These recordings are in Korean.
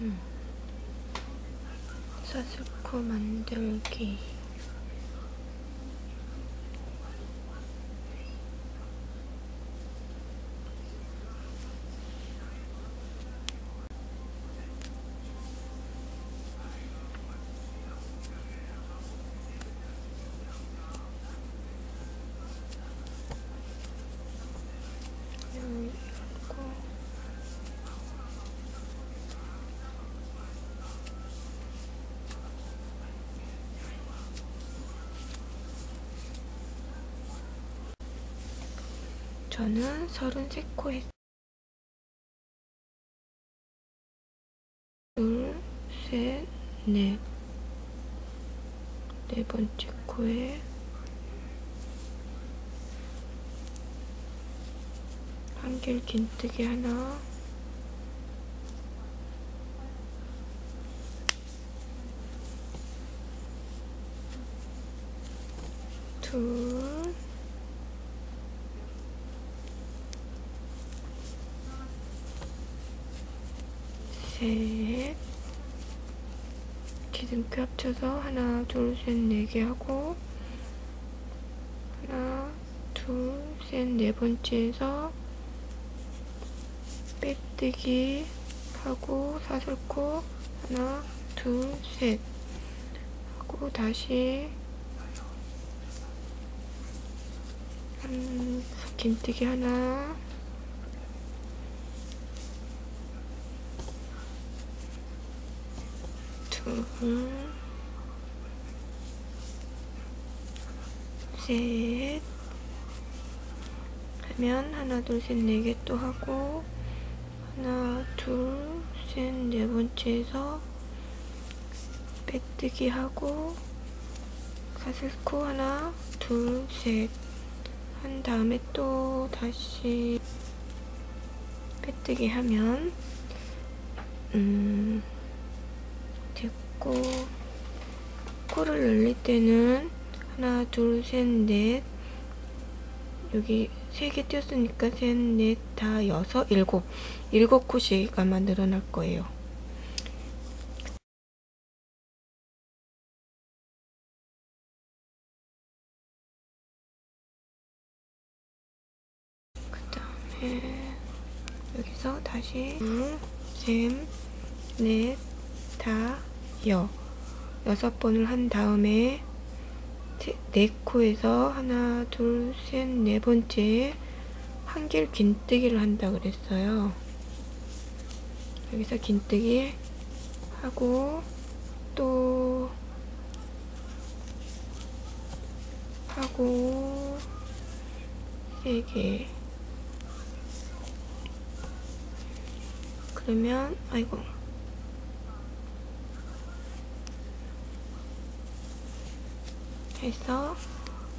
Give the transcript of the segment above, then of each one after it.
음. 사슬코 만들기 저는 33코 했 둘, 셋, 넷. 네 번째 코에 한길 긴뜨기 하나 둘 셋 기둥표 합쳐서 하나 둘 셋 네 개 하고 하나 둘 셋 네 번째에서 빼뜨기 하고 사슬코 하나 둘 셋 하고 다시 한 긴뜨기 하나 둘, 셋. 하면 하나, 둘, 셋, 네 개 또 하고 하나, 둘, 셋, 네 번째에서 빼뜨기 하고 가슬코 하나, 둘, 셋. 한 다음에 또 다시 빼뜨기 하면 음 됐고 코를 늘릴 때는 하나 둘셋넷 여기 세 개 띄었으니까 셋, 넷, 다, 여섯, 일곱 일곱 코씩 아마 늘어날 거예요. 여기서 다시 둘, 셋, 넷, 다, 여 여섯 번을 한 다음에 네 코에서 하나, 둘, 셋, 네 번째 한길 긴뜨기를 한다 그랬어요. 여기서 긴뜨기 하고 또 하고 세 개. 그러면 아이고 해서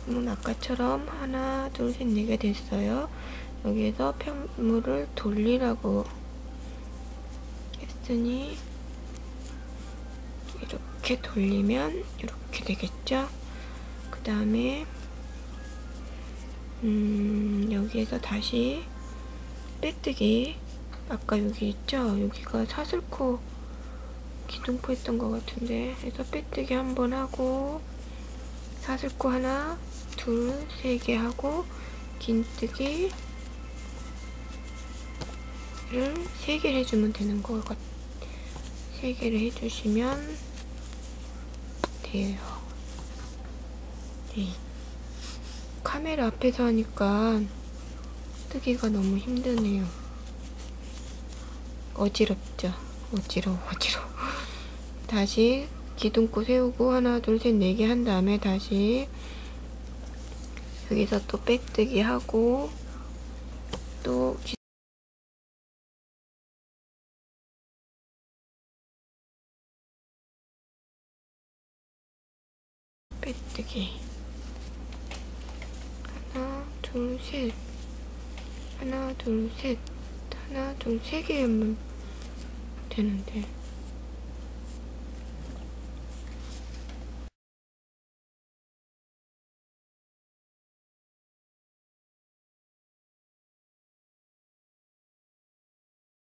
문 아까처럼 하나 둘셋 네 개 됐어요. 여기에서 편물을 돌리라고 했으니 이렇게 돌리면 이렇게 되겠죠? 그 다음에 음 여기에서 다시 빼뜨기. 아까 여기 있죠? 여기가 사슬코 기둥포 했던 것 같은데 그래서 빼뜨기 한번 하고 사슬코 하나, 둘, 세 개 하고 긴뜨기를 세 개를 해주면 되는 것 같. 세 개를 해주시면 돼요. 네. 카메라 앞에서 하니까 뜨기가 너무 힘드네요. 어지럽죠? 어지러워, 어지러워. 다시 기둥코 세우고 하나 둘 셋 네 개 한 다음에 다시 여기서 또 빼뜨기 하고 또 기... 빼뜨기. 하나 둘 셋. 하나 둘 셋. 하나 둘 세개 하면 되는데